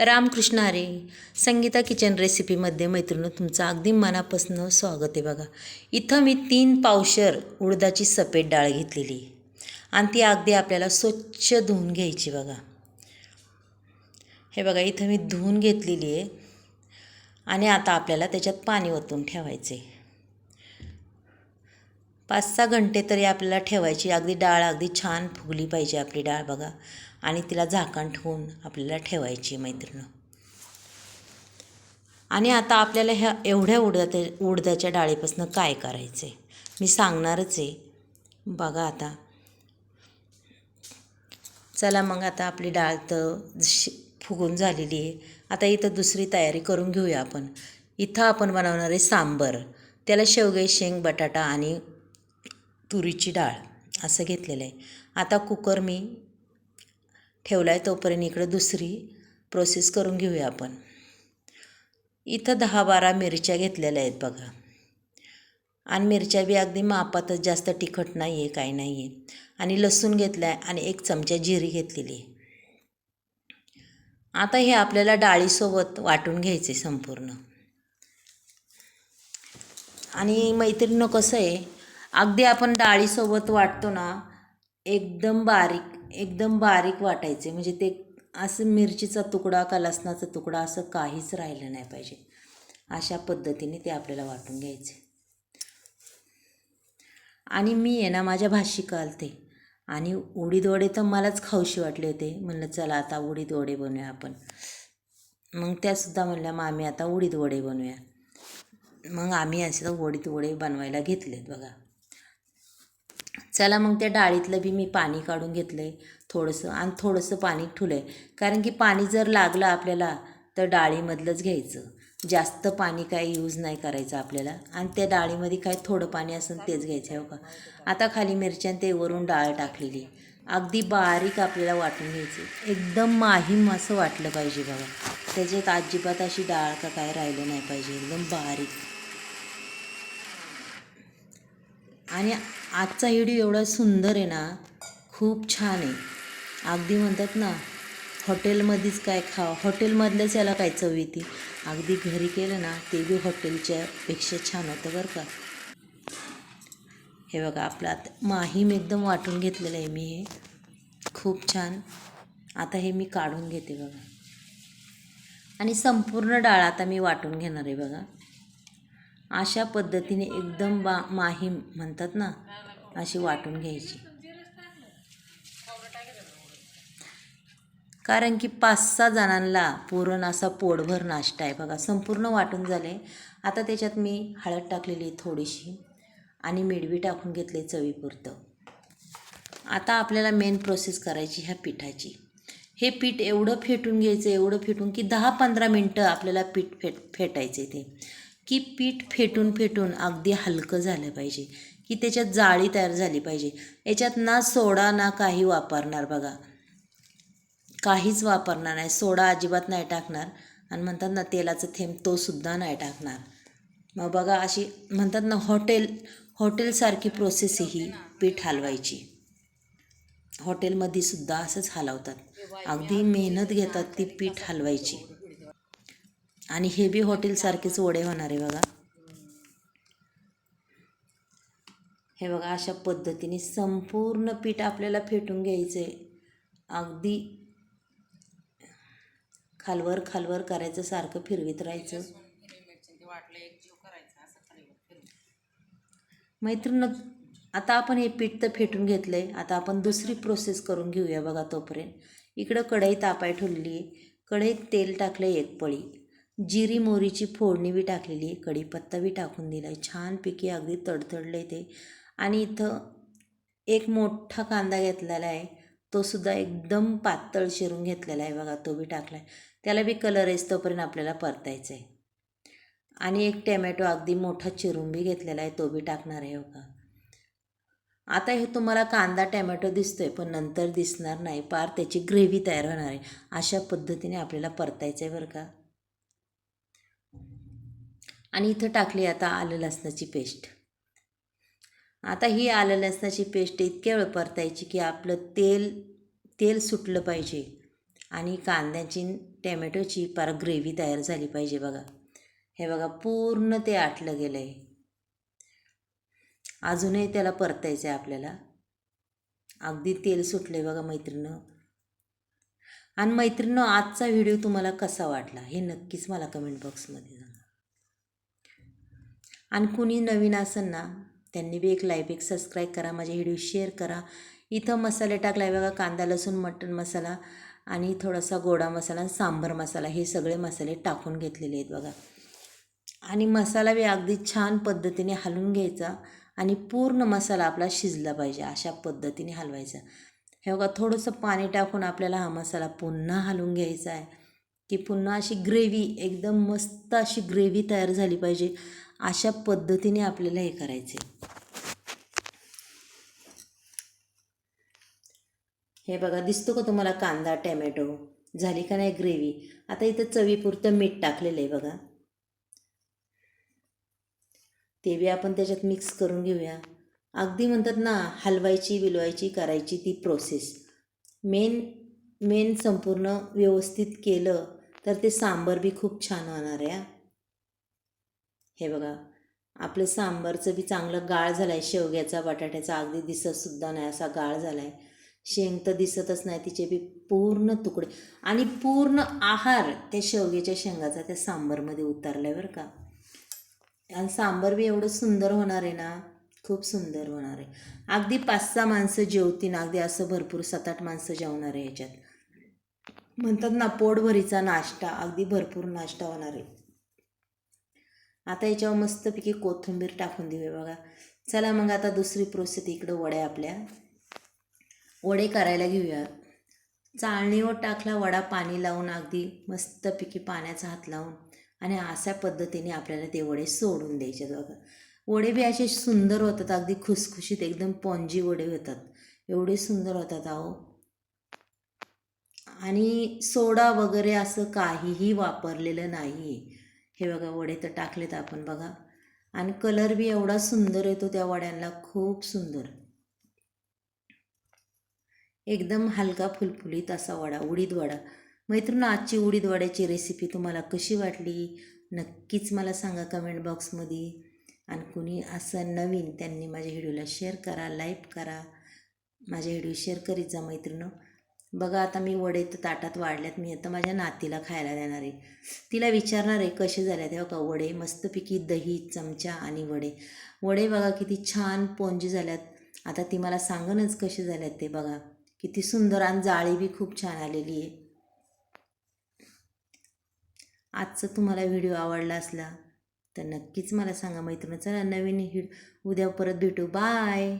रामकृष्ण हरे संगीता किचन रेसिपीमध्ये मैत्रिणी तुमचं अगदी मनापासून स्वागत आहे बघा. इथं मी तीन पावशर उडदाची सफेद डाळ घेतलेली आहे. आणि ती अगदी आपल्याला स्वच्छ धुवून घ्यायची बघा. हे बघा इथं मी धुवून घेतलेली आहे. आणि आता आपल्याला त्याच्यात पाणी ओतून ठेवायचं आहे. पाच सहा घंटे तरी आपल्याला ठेवायची. अगदी डाळ अगदी छान फुगली पाहिजे आपली डाळ बघा. आणि तिला झाकण ठेवून आपल्याला ठेवायची मैत्रिणं आणि आता आपल्याला ह्या एवढ्या उडदा उडदाच्या डाळीपासून काय करायचं आहे मी सांगणारच आहे. बघा आता. चला मग आता आपली डाळ तर फुगून झालेली आहे. आता इथं दुसरी तयारी करून घेऊया आपण. इथं आपण बनवणार आहे सांबर. त्याला शेवगे शेंग बटाटा आणि तुरीची डाळ असं घेतलेलं आहे. आता कुकर मी ठेवला आहे तोपर्यंत इकडं दुसरी प्रोसेस करून घेऊया आपण. इथं दहा बारा मिरच्या घेतलेल्या आहेत बघा. आणि मिरच्या बी अगदी मापातच जास्त तिखट नाही आहे काही नाही आहे आणि लसूण घेतला आहे आणि एक चमचा जिरी घेतलेली आहे. आता हे आपल्याला डाळीसोबत वाटून घ्यायचे संपूर्ण. आणि मैत्रिणीनं कसं आहे अगदी आपण डाळीसोबत वाटतो ना एकदम बारीक एकदम बारीक वाटायचे. म्हणजे ते असं मिरचीचा तुकडा का लसणाचा तुकडा असं काहीच राहिलं नाही पाहिजे. अशा पद्धतीने ते आपल्याला वाटून घ्यायचे. आणि मी आहे ना माझ्या भाषिका आलते आणि उडीद वडे तर मलाच खाऊशी वाटले होते. म्हणलं चला आता उडीद वडे बनवूया आपण. मग त्यासुद्धा म्हणल्या मामी आता उडीद वडे बनवूया. मग आम्ही असं उडीद वडे बनवायला घेतलेत बघा. चला मग त्या डाळीतलं बी मी पाणी काढून घेतलं आहे थोडंसं आणि थोडंसं पाणी ठुलं आहे कारण की पाणी जर लागलं आपल्याला तर डाळीमधलंच घ्यायचं. जास्त पाणी काय यूज नाही करायचं आपल्याला. आणि त्या डाळीमध्ये काय थोडं पाणी असेल तेच घ्यायचं आहे हो का आता खाली मिरच्यान ते वरून डाळ टाकलेली. अगदी बारीक आपल्याला वाटून घ्यायची. एकदम माहीम असं वाटलं पाहिजे बघा. त्याच्यात अजिबात अशी डाळ का काय राहिलं नाही पाहिजे. एकदम बारीक. आणि आजचा व्हिडिओ एवढा सुंदर आहे ना खूप छान आहे. अगदी म्हणतात ना हॉटेलमध्येच काय खावं हॉटेलमधलंच याला काय चव येते. अगदी घरी केलं ना ते बी हॉटेलच्या पेक्षा छान होतं बरं का. हे बघा आपलं आता माहीम एकदम वाटून घेतलेलं आहे मी हे. खूप छान. आता हे मी काढून घेते बघा. आणि संपूर्ण डाळ आता मी वाटून घेणार आहे बघा. अशा पद्धतीने एकदम बा माहीम म्हणतात ना अशी वाटून घ्यायची. कारण की पाच सहा जणांना पुरण असा पोटभर नाश्ता आहे बघा संपूर्ण वाटून झाले. आता त्याच्यात मी हळद टाकलेली थोडीशी आणि मिडवी टाकून घेतले चवीपुरतं. आता आपल्याला मेन प्रोसेस करायची ह्या पिठाची. हे पीठ एवढं फेटून घ्यायचं एवढं फेटून की दहा पंधरा मिनटं आपल्याला पीठ फेट फेटायचे ते. की पीठ फेटून फेटून अगदी हलकं झालं पाहिजे की त्याच्यात जाळी तयार झाली पाहिजे. याच्यात ना सोडा ना काही वापरणार बघा. काहीच वापरणार नाही. सोडा अजिबात नाही टाकणार. आणि म्हणतात ना तेलाचं थेंब तोसुद्धा नाही टाकणार. मग बघा अशी म्हणतात ना हॉटेल हॉटेलसारखी प्रोसेस ही पीठ हलवायची. हॉटेलमध्ये सुद्धा असंच हलवतात. अगदी मेहनत घेतात ती पीठ हलवायची. आणि हे बी हॉटेलसारखेच वडे होणार आहे बघा. हे बघा अशा पद्धतीने संपूर्ण पीठ आपल्याला फेटून घ्यायचं आहे अगदी खालवर खालवर करायचं सारखं फिरवीत राहायचं. मैत्रीण आता आपण हे पीठ तर फेटून घेतलं आहे आता आपण दुसरी प्रोसेस करून घेऊया बघा तोपर्यंत. इकडं कढई तापाय ठेवलेली आहे. कढईत तेल टाकलं आहे एक पळी. जिरी मोरीची फोडणी बी टाकलेली आहे. कढीपत्ता बी टाकून दिला आहे छानपैकी अगदी तडतडलं आहे ते. आणि इथं एक मोठा कांदा घेतलेला आहे. तो सुद्धा एकदम पातळ चिरून घेतलेला आहे बघा तो बी टाकला आहे त्याला बी कलर येस तोपर्यंत आपल्याला परतायचं आहे आणि एक टॅमॅटो अगदी मोठा चिरून बी घेतलेला आहे तो बी टाकणार आहे बघा. आता हे तुम्हाला कांदा टॅमॅटो दिसतो आहे पण नंतर दिसणार नाही. पार त्याची ग्रेव्ही तयार होणार आहे. अशा पद्धतीने आपल्याला परतायचं आहे बरं का. आणि इथं टाकली आता आलं लसणाची पेस्ट. आता ही आलं लसणाची पेस्ट इतक्या वेळ परतायची की आपलं तेल तेल सुटलं पाहिजे आणि कांद्याची टॅमॅटोची पार ग्रेव्ही तयार झाली पाहिजे बघा. हे बघा पूर्ण ते आटलं गेलं आहे अजूनही त्याला परतायचं आहे आपल्याला. अगदी तेल सुटलं आहे बघा मैत्रिणं आणि मैत्रिणं आजचा व्हिडिओ तुम्हाला कसा वाटला हे नक्कीच मला कमेंट बॉक्समध्ये सांगा. आणि कुणी नवीन असेल ना त्यांनी बी एक लाईक एक सबस्क्राईब करा माझे व्हिडिओ शेअर करा. इथं मसाले टाकला बघा कांदा लसूण मटण मसाला आणि थोडासा गोडा मसाला आणि सांबर मसाला हे सगळे मसाले टाकून घेतलेले आहेत बघा. आणि मसाला बी अगदी छान पद्धतीने हलवून घ्यायचा आणि पूर्ण मसाला आपला शिजला पाहिजे अशा पद्धतीने हलवायचा. हे बघा थोडंसं पाणी टाकून आपल्याला हा मसाला पुन्हा हलवून घ्यायचा आहे. की पुन्हा अशी ग्रेव्ही एकदम मस्त अशी ग्रेव्ही तयार झाली पाहिजे. अशा पद्धतीने आपल्याला हे करायचे. हे बघा दिसतो का तुम्हाला कांदा टॅमॅटो? झाली का नाही ग्रेव्ही? आता इथं चवीपुरतं मीठ टाकलेलं आहे बघा. ते बी आपण त्याच्यात मिक्स करून घेऊया. अगदी म्हणतात ना हलवायची बिलवायची करायची ती प्रोसेस. मेन मेन संपूर्ण व्यवस्थित केलं तर ते सांबर बी खूप छान होणार आहे हे बघा आपलं सांबारचं बी चांगलं गाळ झालं आहे शेवग्याचा बटाट्याचा अगदी दिसतसुद्धा नाही असा गाळ झाला आहे शेंग तर दिसतच नाही तिचे बी पूर्ण तुकडे. आणि पूर्ण आहार त्या शेवग्याच्या शेंगाचा त्या सांबारमध्ये उतरला आहे बरं का. आणि सांबार बी एवढं सुंदर होणार आहे ना खूप सुंदर होणार आहे. अगदी पाच सहा माणसं जेवतीन अगदी असं भरपूर सात आठ माणसं जेवणार आहे ह्याच्यात म्हणतात ना पोटभरीचा नाश्ता अगदी भरपूर नाश्ता होणार आहे. आता याच्यावर मस्तपैकी कोथिंबीर टाकून देऊया बघा. चला मग आता दुसरी प्रोसेस इकडं वड्या आपल्या. वडे करायला घेऊया चाळणीवर टाकला वडा पाणी लावून अगदी मस्तपैकी पाण्याचा हात लावून आणि अशा पद्धतीने आपल्याला ते वडे सोडून द्यायचे बघा. वडे बी असे सुंदर होतात अगदी खुसखुशीत एकदम पॉन्जी वडे होतात. एवढे सुंदर होतात अहो. आणि सोडा वगैरे असं काहीही वापरलेलं नाही हे बघा वडे तर टाकलेत आपण बघा. आणि कलर बी एवढा सुंदर येतो त्या वड्यांना खूप सुंदर. एकदम हलका फुलफुलीत असा वडा उडीद वडा. मैत्रीण आजची उडीद वड्याची रेसिपी तुम्हाला कशी वाटली? नक्कीच मला सांगा कमेंट बॉक्समध्ये आणि कुणी असं नवीन त्यांनी माझ्या व्हिडिओला शेअर करा लाईक करा. माझ्या व्हिडिओ शेअर करीत जा मैत्रिणं बघा आता मी वडे तर ताटात वाढल्यात मी आता माझ्या नातीला खायला देणार आहे. तिला विचारणार आहे कसे झाले तेव्हा का वडे मस्तपैकी दही चमचा आणि वडे. वडे बघा किती छान पोंजी झाल्यात. आता ती मला सांगणच कसे झाल्यात ते बघा. किती सुंदर आणि जाळी बी खूप छान आलेली आहे. आजचा तुम्हाला व्हिडिओ आवडला असला तर नक्कीच मला सांगा. मैत्रिणी चला नवीन हिड उद्या परत भेटू. बाय!